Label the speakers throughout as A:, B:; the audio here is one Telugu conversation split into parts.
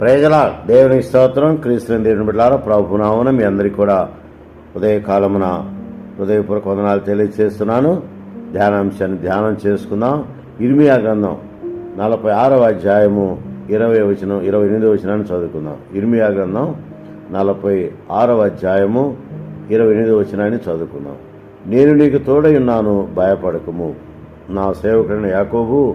A: ప్రజల దేవుని స్తోత్రం క్రీస్తుని దేవుని బిడ్డారా ప్రభునామన మీ అందరికీ కూడా ఉదయకాలమున హృదయపూర్వక వందనాలు తెలియజేస్తున్నాను ధ్యానాంశాన్ని ధ్యానం చేసుకుందాం. ఇర్మియా గ్రంథం నలభై ఆరవ అధ్యాయము ఇరవై వచనం ఇరవై ఎనిమిది వచనాన్ని చదువుకుందాం. ఇర్మియా గ్రంథం నలభై ఆరవ అధ్యాయము ఇరవై ఎనిమిది వచనాన్ని చదువుకుందాం. నేను నీకు తోడై ఉన్నాను భయపడకము. నా సేవకుడైన యాకోబు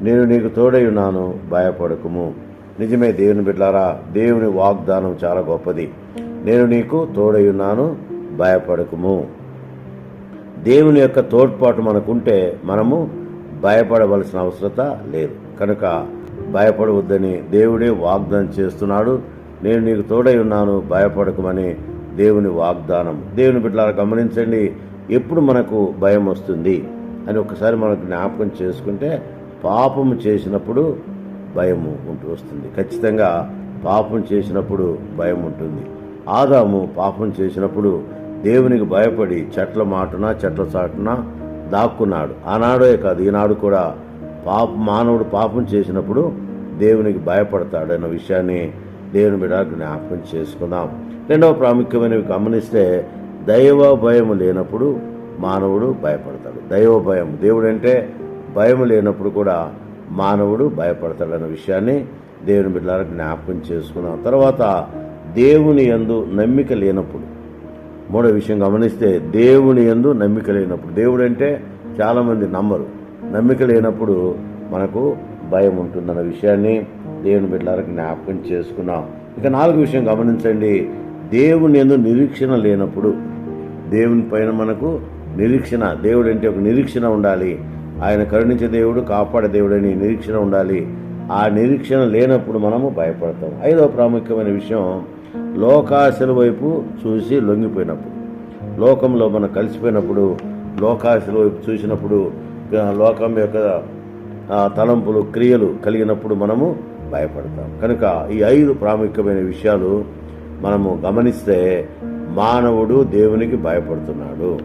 A: నేను నీకు తోడై ఉన్నాను భయపడకము. నిజమే దేవుని బిడ్డారా దేవుని వాగ్దానం చాలా గొప్పది. నేను నీకు తోడై ఉన్నాను భయపడకము. దేవుని యొక్క తోడ్పాటు మనకుంటే మనము భయపడవలసిన అవసరత లేదు. కనుక భయపడవద్దని దేవుడే వాగ్దానం చేస్తున్నాడు. నేను నీకు తోడై ఉన్నాను భయపడకమని దేవుని వాగ్దానం. దేవుని బిడ్డలారా గమనించండి ఎప్పుడు మనకు భయం వస్తుంది అని ఒకసారి మనకు జ్ఞాపకం చేసుకుంటే పాపము చేసినప్పుడు భయము ఉంటూ వస్తుంది. ఖచ్చితంగా పాపం చేసినప్పుడు భయం ఉంటుంది. ఆదాము పాపం చేసినప్పుడు దేవునికి భయపడి చెట్ల మాటున చెట్ల చాటున దాక్కున్నాడు. ఆనాడే కాదు ఈనాడు కూడా పాప మానవుడు పాపం చేసినప్పుడు దేవునికి భయపడతాడు అన్న విషయాన్ని దేవుని బిడ్డ జ్ఞాపకం చేసుకుందాం. రెండవ ప్రాముఖ్యమైనవి గమనిస్తే దైవ భయం లేనప్పుడు మానవుడు భయపడతాడు. దైవ భయం దేవుడంటే భయం లేనప్పుడు కూడా మానవుడు భయపడతాడన్న విషయాన్ని దేవుని బిడ్డల జ్ఞాపకం చేసుకున్నాం. తర్వాత దేవుని యందు నమ్మిక లేనప్పుడు మూడో విషయం గమనిస్తే దేవుని యందు నమ్మిక లేనప్పుడు దేవుడు అంటే చాలామంది నమ్మరు. నమ్మిక లేనప్పుడు మనకు భయం ఉంటుందన్న విషయాన్ని దేవుని బిడ్డల జ్ఞాపకం చేసుకున్నాం. ఇక నాలుగు విషయం గమనించండి దేవుని యందు నిరీక్షణ లేనప్పుడు దేవుని పైన మనకు నిరీక్షణ దేవుడు అంటే ఒక నిరీక్షణ ఉండాలి. ఆయన కరుణించే దేవుడు కాపాడే దేవుడని నిరీక్షణ ఉండాలి. ఆ నిరీక్షణ లేనప్పుడు మనము భయపడతాం. ఐదవ ప్రాముఖ్యమైన విషయం లోకాశల వైపు చూసి లొంగిపోయినప్పుడు. లోకంలో మనం కలిసిపోయినప్పుడు లోకాశల వైపు చూసినప్పుడు లోకం యొక్క తలంపులు క్రియలు కలిగినప్పుడు మనము భయపడతాం. కనుక ఈ ఐదు ప్రాముఖ్యమైన విషయాలు మనము గమనిస్తే మానవుడు దేవునికి భయపడుతున్నాడు.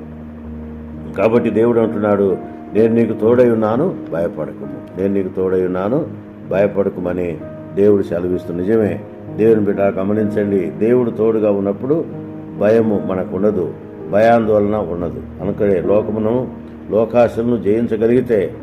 A: కాబట్టి దేవుడు అంటున్నాడు నేను నీకు తోడై ఉన్నాను భయపడకము. నేను నీకు తోడై ఉన్నాను భయపడకమని దేవుడు సెలవిస్తుంది నిజమే దేవుని బిడ్డ గమనించండి. దేవుడు తోడుగా ఉన్నప్పుడు భయము మనకు ఉండదు భయాందోళన ఉండదు అనుకనే లోకమును లోకాశలను జయించగలిగితే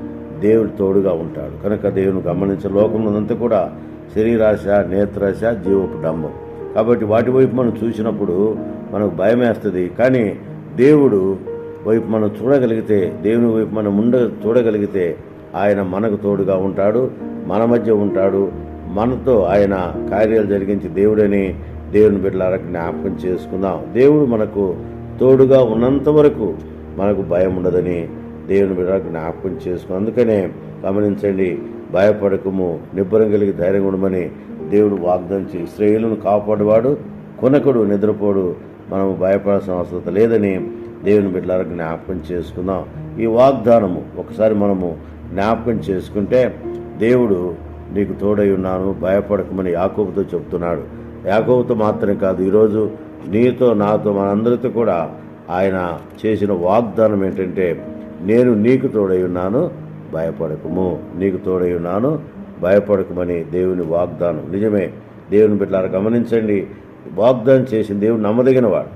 A: దేవుడు తోడుగా ఉంటాడు. కనుక దేవుని గమనించే లోకమునంతా కూడా శరీరాశ నేత్రాశ జీవపు డంబం కాబట్టి వాటి వైపు మనం చూసినప్పుడు మనకు భయం వేస్తుంది కానీ దేవుడు వైపు మనం చూడగలిగితే దేవుని వైపు మనం ఉండ చూడగలిగితే ఆయన మనకు తోడుగా ఉంటాడు మన మధ్య ఉంటాడు. మనతో ఆయన కార్యాలు జరిగించి దేవుడని దేవుని బిడ్డలారా జ్ఞాపకం చేసుకుందాం. దేవుడు మనకు తోడుగా ఉన్నంత వరకు మనకు భయం ఉండదని దేవుని బిడ్డ జ్ఞాపకం చేసుకుని అందుకనే గమనించండి భయపడకము నిబ్బరం కలిగి ధైర్యం ఉండమని దేవుడు వాగ్దానం చేసి స్త్రీలను కాపాడువాడు కొనకుడు నిద్రపోడు మనము భయపడాల్సిన అవసరం లేదని దేవుని బిడ్డలారా జ్ఞాపకం చేసుకుందాం. ఈ వాగ్దానము ఒకసారి మనము జ్ఞాపకం చేసుకుంటే దేవుడు నీకు తోడై ఉన్నాను భయపడకమని యాకోబుతో చెప్తున్నాడు. యాకోబుతో మాత్రమే కాదు ఈరోజు నీతో నాతో మనందరితో కూడా ఆయన చేసిన వాగ్దానం ఏంటంటే నేను నీకు తోడై ఉన్నాను భయపడకము. నీకు తోడై ఉన్నాను భయపడకమని దేవుని వాగ్దానం. నిజమే దేవుని బిడ్డలారా గమనించండి వాగ్దానం చేసిన దేవుడు నమ్మదగినవాడు.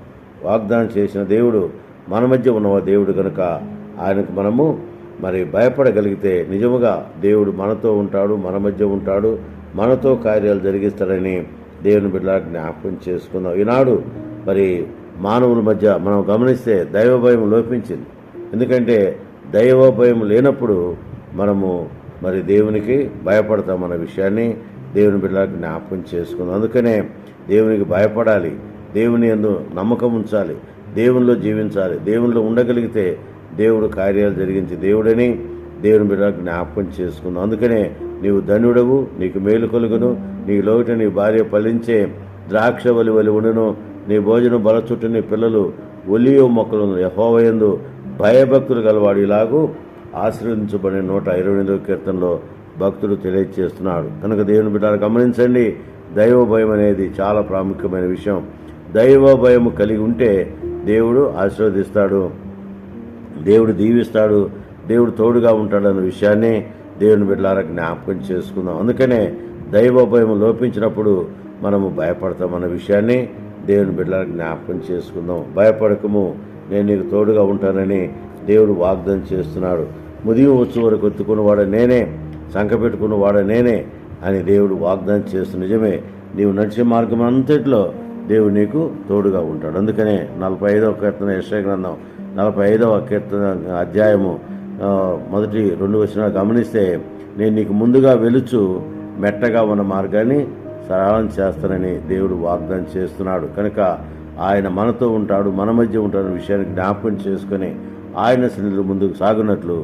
A: వాగ్దానం చేసిన దేవుడు మన మధ్య ఉన్న దేవుడు కనుక ఆయనకు మనము మరి భయపడగలిగితే నిజముగా దేవుడు మనతో ఉంటాడు మన మధ్య ఉంటాడు మనతో కార్యాలు జరిగిస్తాడని దేవుని బిడ్డ జ్ఞాపకం చేసుకుందాం. ఈనాడు మరి మానవుల మధ్య మనం గమనిస్తే దైవ భయం లోపించింది. ఎందుకంటే దైవ భయం లేనప్పుడు మనము మరి దేవునికి భయపడతాం అన్న విషయాన్ని దేవుని బిడ్డ జ్ఞాపకం చేసుకుందాం. అందుకనే దేవునికి భయపడాలి దేవుని ఎందు నమ్మకం ఉంచాలి దేవునిలో జీవించాలి. దేవునిలో ఉండగలిగితే దేవుడు కార్యాలు జరిగించి దేవుడని దేవుని బిడ్డ జ్ఞాపకం చేసుకుందాం అందుకనే నీవు ధనుడవు నీకు మేలు కలుగును. నీ లోట నీ భార్య ఫలించే ద్రాక్ష వలి వలి ఉండును. నీ భోజనం బల చుట్టూ నీ పిల్లలు ఒలియో మొక్కలను. యహోవయందు భయభక్తులు గలవాడు ఇలాగూ ఆశీర్వదించబడిన నూట ఇరవై ఎనిమిదవ కీర్తనలో భక్తుడు తెలియజేస్తున్నాడు కనుక దేవుని బిడ్డలు గమనించండి. దైవ భయం అనేది చాలా ప్రాముఖ్యమైన విషయం. దైవ భయం కలిగి ఉంటే దేవుడు ఆశీర్వదిస్తాడు దేవుడు దీవిస్తాడు దేవుడు తోడుగా ఉంటాడన్న విషయాన్ని దేవుని బిడ్డలారా జ్ఞాపకం చేసుకుందాం. అందుకనే దైవ భయం లోపించినప్పుడు మనము భయపడతామన్న విషయాన్ని దేవుని బిడ్డలారా జ్ఞాపకం చేసుకుందాం. భయపడకము నేను నీకు తోడుగా ఉంటానని దేవుడు వాగ్దానం చేస్తున్నాడు. ముదియం వచ్చే వరకు ఎత్తుకున్నవాడ నేనే సంఖ పెట్టుకున్నవాడ నేనే అని దేవుడు వాగ్దానం చేస్తు నిజమే నీవు నడిచే మార్గం అంతట్లో దేవుడు నీకు తోడుగా ఉంటాడు. అందుకనే నలభై ఐదవ కీర్తన యశ్వ గ్రంథం నలభై ఐదవ కీర్తన అధ్యాయము మొదటి రెండు వచ్చిన గమనిస్తే నేను నీకు ముందుగా వెలుచు మెట్టగా ఉన్న మార్గాన్ని సరళం చేస్తానని దేవుడు వాగ్దానం చేస్తున్నాడు. కనుక ఆయన మనతో ఉంటాడు మన మధ్య ఉంటాడు విషయాన్ని జ్ఞాపకం చేసుకొని ఆయన సన్నిధిలో ముందుకు సాగునట్లు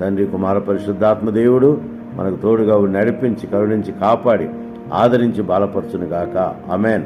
A: తండ్రి కుమార పరిశుద్ధాత్మ దేవుడు మనకు తోడుగా నడిపించి కరుణించి కాపాడి ఆదరించి బలపరచును గాక అమెన్